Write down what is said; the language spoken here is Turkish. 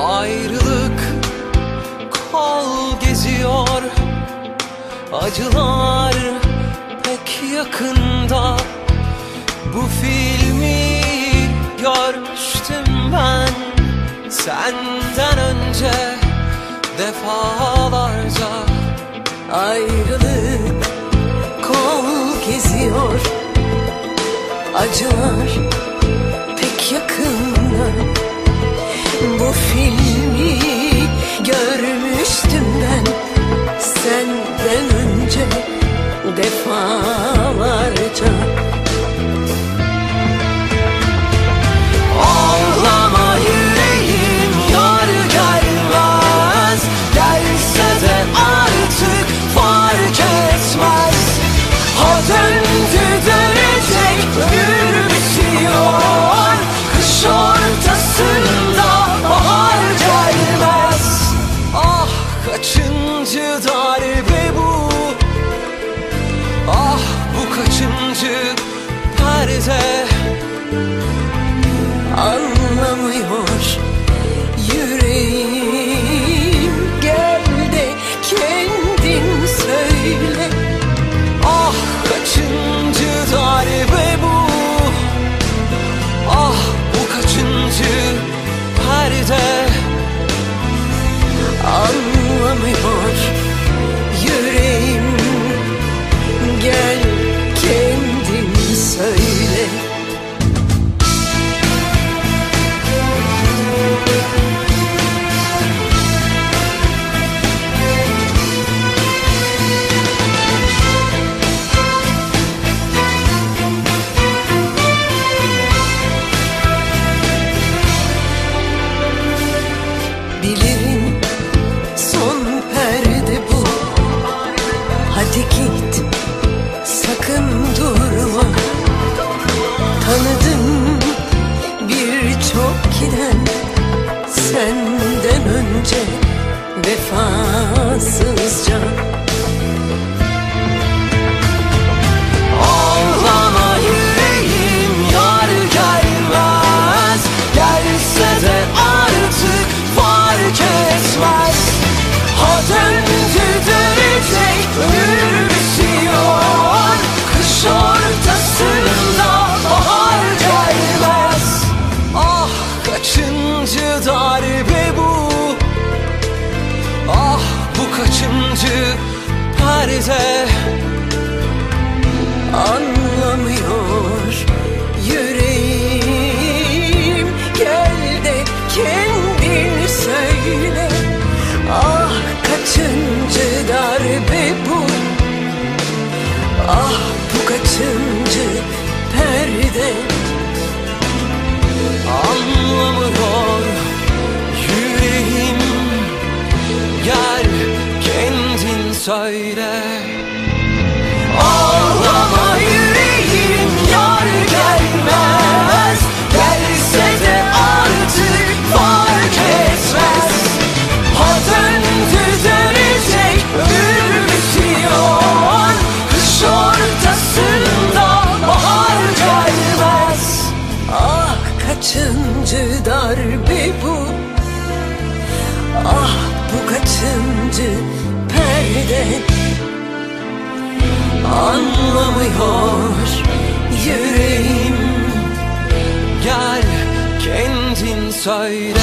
Ayrılık kol geziyor. Acılar pek yakında. Bu filmi görmüştüm ben Senden önce defalarca. Ayrılık kol geziyor. Acılar pek yakında Bu Bilirim son perde bu. Hadi git sakın durma. Tanıdım birçok giden Senden önce vefasızca kaçıncı perde söyle. Ağlama yüreğim yar gelmez. Gelse de artık fark etmez. Ha döndü dönecek Kış ortasında bahar gelmez. Ah kaçıncı darbe perde Anlamıyor yüreğim. Gel kendin söyle